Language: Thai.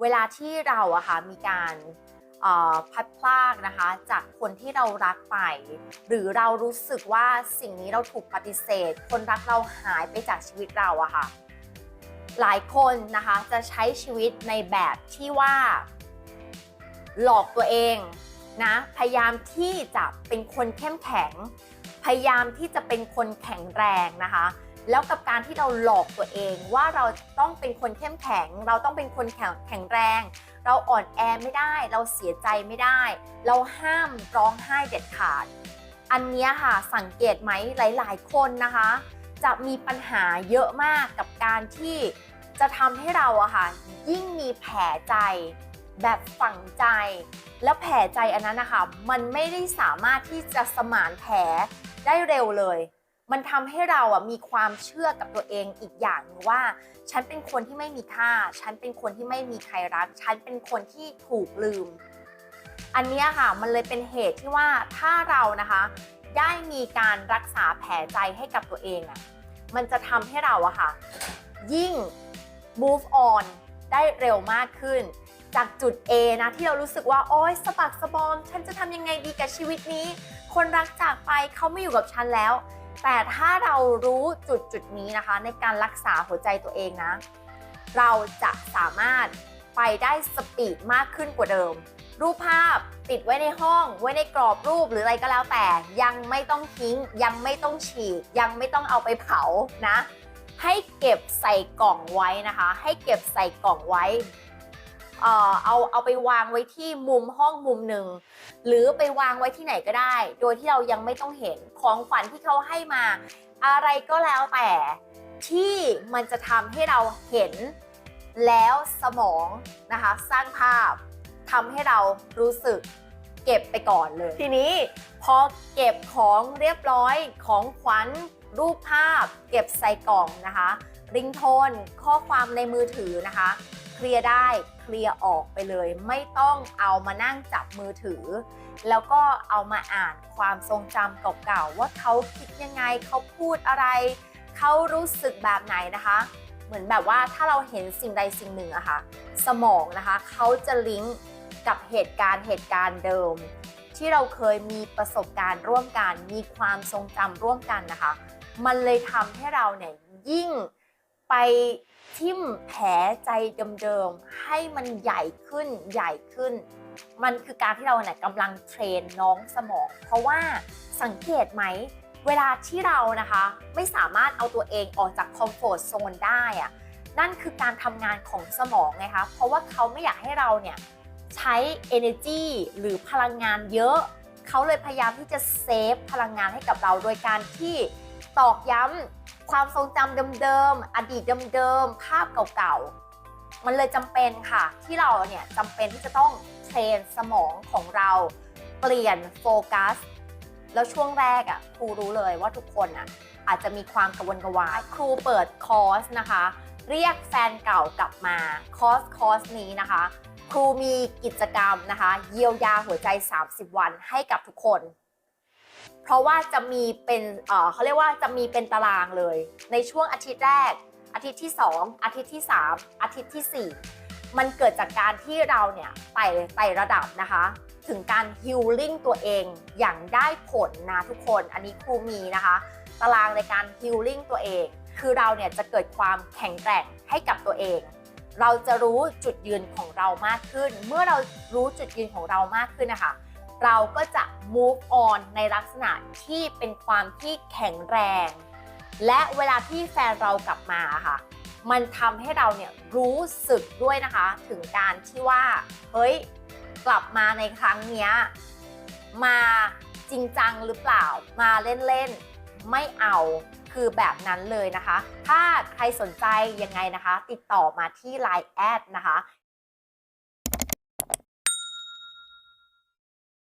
เวลาที่เราอะค่ะมีการพลัดพรากนะคะจากคนที่เรารักไป หรือเรารู้สึกว่าสิ่งนี้เราถูกปฏิเสธ คนรักเราหายไปจากชีวิตเราอะค่ะหลายคนนะคะจะใช้ชีวิตในแบบที่ว่า หลอกตัวเองนะพยายามที่จะเป็นคนเข้มแข็ง พยายามที่จะเป็นคนแข็งแรงนะคะ แล้วกับการที่เราหลอกตัวเองว่าเราต้องเป็นคนเข้มแข็ง เราต้องเป็นคนแข็งแขงแรง เราอ่อนแอไม่ได้ เราเสียใจไม่ได้ เราห้ามร้องไห้เด็ดขาด อันนี้ค่ะสังเกตไหมหลาย ๆ คนนะคะ จะมีปัญหาเยอะมากกับการที่จะทำให้เราอะค่ะยิ่งมีแผลใจ แบบฝังใจ แล้วแผลใจอันนั้นนะคะมันไม่ได้สามารถที่จะสมานแผลได้เร็วเลย มันทำให้เราอะมีความเชื่อกับตัวเองอีกอย่างหนึงว่า ฉันเป็นคนที่ไม่มีค่า ฉันเป็นคนที่ไม่มีใครรัก ฉันเป็นคนที่ถูกลืม อันเนี้ยค่ะมันเลยเป็นเหตุที่ว่าถ้าเรานะคะ ได้มีการรักษาแผลใจให้กับตัวเองอะมันจะทำให้เราอะค่ะ ยิ่ง move on ได้เร็วมากขึ้น จากจุด A นะ ที่เรารู้สึกว่า โอ๊ยสะบักสะบอม ฉันจะทำยังไงดีกับชีวิตนี้ คนรักจากไปเขาไม่อยู่กับฉันแล้ว แต่ถ้าเรารู้จุดจุดนี้นะคะ ในการรักษาหัวใจตัวเองนะ เราจะสามารถไปได้สปีดมากขึ้นกว่าเดิม รูปภาพติดไว้ในห้อง ไว้ในกรอบรูปหรืออะไรก็แล้วแต่ ยังไม่ต้องทิ้ง ยังไม่ต้องฉีก ยังไม่ต้องเอาไปเผานะ ให้เก็บใส่กล่องไว้นะคะ ให้เก็บใส่กล่องไว้ เอ่อเอาเอาไปวางไว้ที่มุมห้องมุมหนึ่งหรือไปวางไว้ที่ไหนก็ได้ โดยที่เรายังไม่ต้องเห็นของขวัญที่เขาให้มา อะไรก็แล้วแต่ที่มันจะทำให้เราเห็นแล้วสมองนะคะสร้างภาพทำให้เรารู้สึกเก็บไปก่อนเลย ทีนี้พอเก็บของเรียบร้อยของขวัญรูปภาพ เก็บใส่กล่องนะคะ ริงโทนข้อความในมือถือนะคะ เคลียร์ได้เคลียร์ออกไปเลย ไม่ต้องเอามานั่งจับมือถือ แล้วก็เอามาอ่านความทรงจำเก่าๆว่าเขาคิดยังไงเขาพูดอะไร เขารู้สึกแบบไหนนะคะ เหมือนแบบว่าถ้าเราเห็นสิ่งใดสิ่งหนึ่งอะค่ะสมองนะคะเขาจะลิงก์กับเหตุการณ์เหตุการณ์เดิม ที่เราเคยมีประสบการณ์ร่วมกัน มีความทรงจำร่วมกันนะคะ มันเลยทำให้เราเนี่ยยิ่ง ไปทิ่มแผลใจเดิมๆ ให้มันใหญ่ขึ้นใหญ่ขึ้น มันคือการที่เราเนี่ยกำลังเทรนน้องสมอง เพราะว่าสังเกตไหม เวลาที่เรานะคะ ไม่สามารถเอาตัวเองออกจากคอมฟอร์ z โซนได้อะนั่นคือการทำงานของสมองไงคะ เพราะว่าเขาไม่อยากให้เราเนี่ยใช้ energy หรือพลังงานเยอะ เขาเลยพยายามที่จะเซฟพลังงานให้กับเราโดยการที่ ตอกย้ำความทรงจำเดิมๆ อดีตเดิมๆ ภาพเก่าๆ มันเลยจำเป็นค่ะ ที่เราเนี่ยจำเป็นที่จะต้องเทรนสมองของเราเปลี่ยนโฟกัส แล้วช่วงแรกอะ่ะครูรู้เลยว่าทุกคนอะอาจจะมีความกระวนกระวาย ครูเปิดคอร์สนะคะ เรียกแฟนเก่ากลับมาคอร์สคอร์สนี้นะคะ ครูมีกิจกรรมนะคะ เยียวยาหัวใจ 30 วันให้กับทุกคน เพราะว่าจะมีเป็นเขาเรียกว่าจะมีเป็นตารางเลย ในช่วงอาทิตย์แรก อาทิตย์ที่ 2 อาทิตย์ที่ 3 อาทิตย์ที่ 4 มันเกิดจากการที่เราเนี่ยไต่ไต่ระดับนะคะ ถึงการฮิลลิ่งตัวเองอย่างได้ผลนะทุกคนอันนี้ครูมีนะคะ ตารางในการฮิลลิ่งตัวเอง คือเราเนี่ยจะเกิดความแข็งแกร่งให้กับตัวเองเราจะรู้จุดยืนของเรามากขึ้น เมื่อเรารู้จุดยืนของเรามากขึ้นนะคะ เราก็จะ move on ในลักษณะที่เป็นความที่แข็งแรง และเวลาที่แฟนเรากลับมาค่ะ มันทำให้เราเนี่ยรู้สึกด้วยนะคะ ถึงการที่ว่า เฮ้ย กลับมาในครั้งเนี้ย มาจริงจังหรือเปล่า มาเล่นๆ ไม่เอาคือแบบนั้นเลยนะคะ ถ้าใครสนใจยังไงนะคะ ติดต่อมาที่ Line แอดนะคะ